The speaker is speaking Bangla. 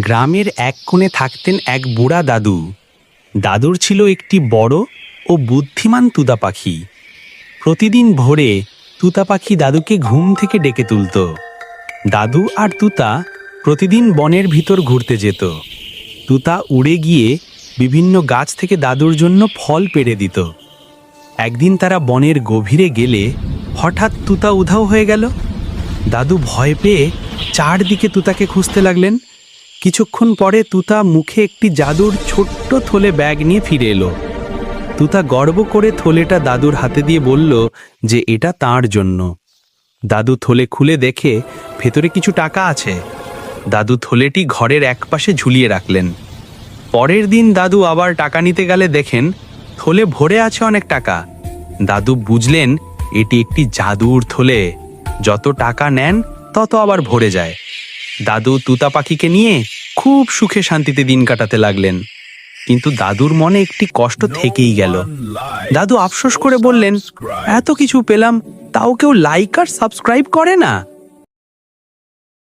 গ্রামের এক কোণে থাকতেন এক বুড়া দাদু। দাদুর ছিল একটি বড় ও বুদ্ধিমান তুতা পাখি। প্রতিদিন ভোরে তুতা পাখি দাদুকে ঘুম থেকে ডেকে তুলত। দাদু আর তুতা প্রতিদিন বনের ভিতর ঘুরতে যেত। তুতা উড়ে গিয়ে বিভিন্ন গাছ থেকে দাদুর জন্য ফল পেড়ে দিত। একদিন তারা বনের গভীরে গেলে হঠাৎ তুতা উধাও হয়ে গেল। দাদু ভয় পেয়ে চারদিকে তুতাকে খুঁজতে লাগলেন। কিছুক্ষণ পরে তুতা মুখে একটি জাদুর ছোট্ট থলে ব্যাগ নিয়ে ফিরে এলো। তুতা গর্ব করে থলেটা দাদুর হাতে দিয়ে বলল যে এটা তার জন্য। দাদু থলে খুলে দেখে ভেতরে কিছু টাকা আছে। দাদু থলেটি ঘরের একপাশে ঝুলিয়ে রাখলেন। পরের দিন দাদু আবার টাকা নিতে গেলে দেখেন থলে ভরে আছে অনেক টাকা। দাদু বুঝলেন এটি একটি জাদুর থলে। যত টাকা নেন, তত আবার ভরে যায়। দাদু তুতা পাখিকে নিয়ে খুব সুখে শান্তিতে দিন কাটাতে লাগলেন। কিন্তু দাদুর মনে একটি কষ্ট থেকেই গেল। দাদু আফসোস করে বললেন এত কিছু পেলাম তাও কেউ লাইক আর সাবস্ক্রাইব করে না?